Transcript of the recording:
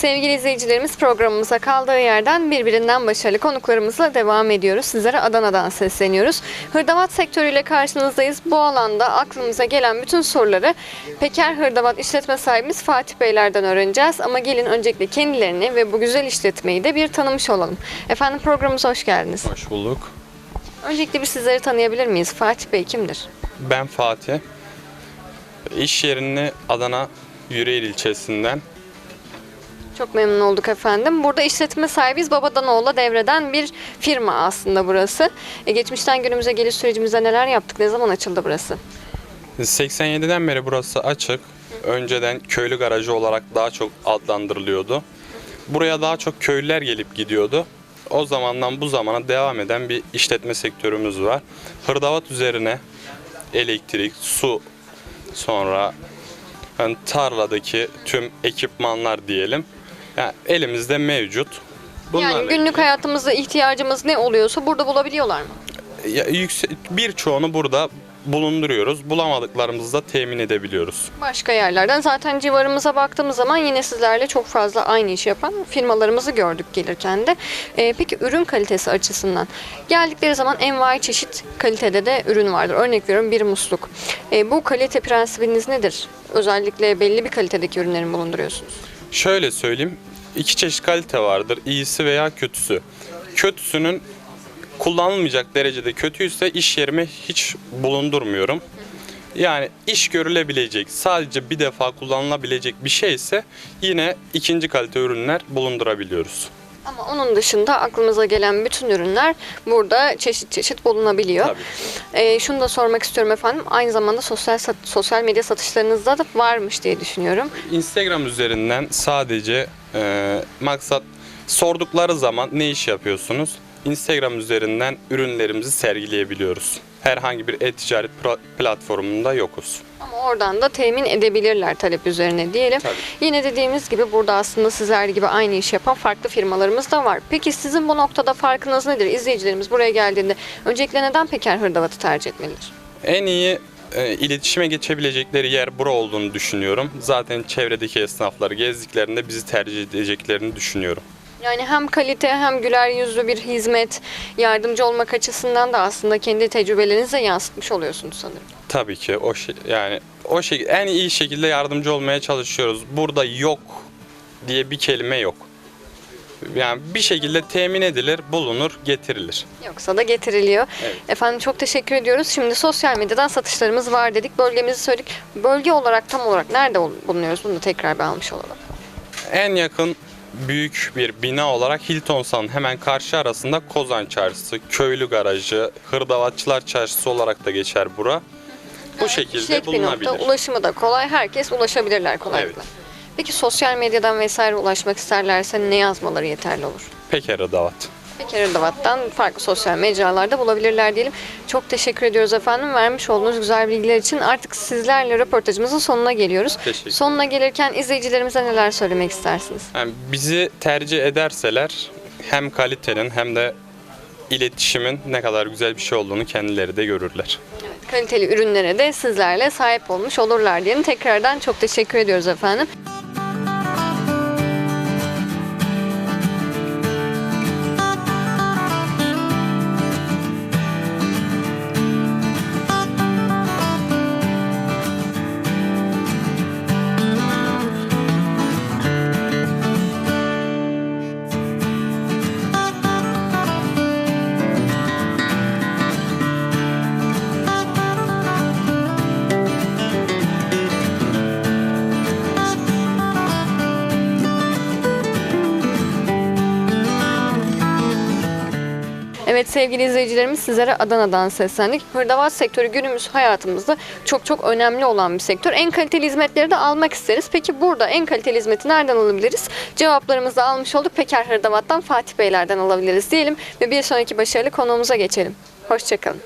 Sevgili izleyicilerimiz programımıza kaldığı yerden birbirinden başarılı konuklarımızla devam ediyoruz. Sizlere Adana'dan sesleniyoruz. Hırdavat sektörüyle karşınızdayız. Bu alanda aklımıza gelen bütün soruları Peker Hırdavat işletme sahibimiz Fatih Beyler'den öğreneceğiz. Ama gelin öncelikle kendilerini ve bu güzel işletmeyi de bir tanımış olalım. Efendim programımıza hoş geldiniz. Hoş bulduk. Öncelikle bir sizleri tanıyabilir miyiz? Fatih Bey kimdir? Ben Fatih. İş yerini Adana Yüreğir ilçesinden. Çok memnun olduk efendim. Burada işletme sahibiyiz. Babadan oğula devreden bir firma aslında burası. E, geçmişten günümüze geliş sürecimizde neler yaptık? Ne zaman açıldı burası? 87'den beri burası açık. Önceden köylü garajı olarak daha çok adlandırılıyordu. Buraya daha çok köylüler gelip gidiyordu. O zamandan bu zamana devam eden bir işletme sektörümüz var. Hırdavat üzerine elektrik, su, sonra yani tarladaki tüm ekipmanlar diyelim. Yani elimizde mevcut. Yani günlük hayatımızda ihtiyacımız ne oluyorsa burada bulabiliyorlar mı? Ya, yükse- birçoğunu burada bulunduruyoruz. Bulamadıklarımızı da temin edebiliyoruz. Başka yerlerden zaten civarımıza baktığımız zaman yine sizlerle çok fazla aynı iş yapan firmalarımızı gördük gelirken de. E, peki ürün kalitesi açısından geldikleri zaman envai çeşit kalitede de ürün vardır. Örnek veriyorum bir musluk. E, bu kalite prensibiniz nedir? Özellikle belli bir kalitedeki ürünleri mi bulunduruyorsunuz? Şöyle söyleyeyim. İki çeşit kalite vardır. iyisi veya kötüsü. Kötüsünün kullanılmayacak derecede kötüyse iş yerime hiç bulundurmuyorum. Yani iş görülebilecek, sadece bir defa kullanılabilecek bir şeyse yine ikinci kalite ürünler bulundurabiliyoruz. Ama onun dışında aklımıza gelen bütün ürünler burada çeşit çeşit bulunabiliyor. Tabii. Ee, şunu da sormak istiyorum efendim. Aynı zamanda sosyal sosyal medya satışlarınızda da varmış diye düşünüyorum. Instagram üzerinden sadece e, maksat sordukları zaman ne iş yapıyorsunuz? Instagram üzerinden ürünlerimizi sergileyebiliyoruz. Herhangi bir e-ticaret platformunda yokuz. Ama oradan da temin edebilirler talep üzerine diyelim. Tabii. Yine dediğimiz gibi burada aslında sizler gibi aynı iş yapan farklı firmalarımız da var. Peki sizin bu noktada farkınız nedir? İzleyicilerimiz buraya geldiğinde öncelikle neden Peker Hırdavat'ı tercih etmelidir? En iyi e, iletişime geçebilecekleri yer bura olduğunu düşünüyorum. Zaten çevredeki esnafları gezdiklerinde bizi tercih edeceklerini düşünüyorum. Yani hem kalite hem güler yüzlü bir hizmet, yardımcı olmak açısından da aslında kendi tecrübelerinize yansıtmış oluyorsunuz sanırım. Tabii ki o şey yani o şey en iyi şekilde yardımcı olmaya çalışıyoruz. Burada yok diye bir kelime yok. Yani bir şekilde temin edilir, bulunur, getirilir. Yoksa da getiriliyor. Evet. Efendim çok teşekkür ediyoruz. Şimdi sosyal medyadan satışlarımız var dedik. Bölgemizi söyledik. Bölge olarak tam olarak nerede bulunuyoruz? Bunu da tekrar bir almış olalım. En yakın büyük bir bina olarak Hilton San'ın hemen karşı arasında Kozan Çarşısı, Köylü Garajı, Hırdavatçılar Çarşısı olarak da geçer bura. Bu şekilde bir nokta. bulunabilir. Ulaşımı da kolay. Herkes ulaşabilirler kolaylıkla. Peki sosyal medyadan vesaire ulaşmak isterlerse ne yazmaları yeterli olur? Peker Hırdavat. Peker Irdavat'tan farklı sosyal mecralarda bulabilirler diyelim. Çok teşekkür ediyoruz efendim. Vermiş olduğunuz güzel bilgiler için artık sizlerle röportajımızın sonuna geliyoruz. Teşekkür. Sonuna gelirken izleyicilerimize neler söylemek istersiniz? Yani bizi tercih ederseler hem kalitenin hem de iletişimin ne kadar güzel bir şey olduğunu kendileri de görürler. Kaliteli ürünlere de sizlerle sahip olmuş olurlar diyelim. Tekrardan çok teşekkür ediyoruz efendim. Evet sevgili izleyicilerimiz sizlere Adana'dan seslendik. Hırdavat sektörü günümüz hayatımızda çok çok önemli olan bir sektör. En kaliteli hizmetleri de almak isteriz. Peki burada en kaliteli hizmeti nereden alabiliriz? Cevaplarımızı da almış olduk. Peker Hırdavat'tan Fatih Beyler'den alabiliriz diyelim ve bir sonraki başarılı konuğumuza geçelim. Hoşçakalın.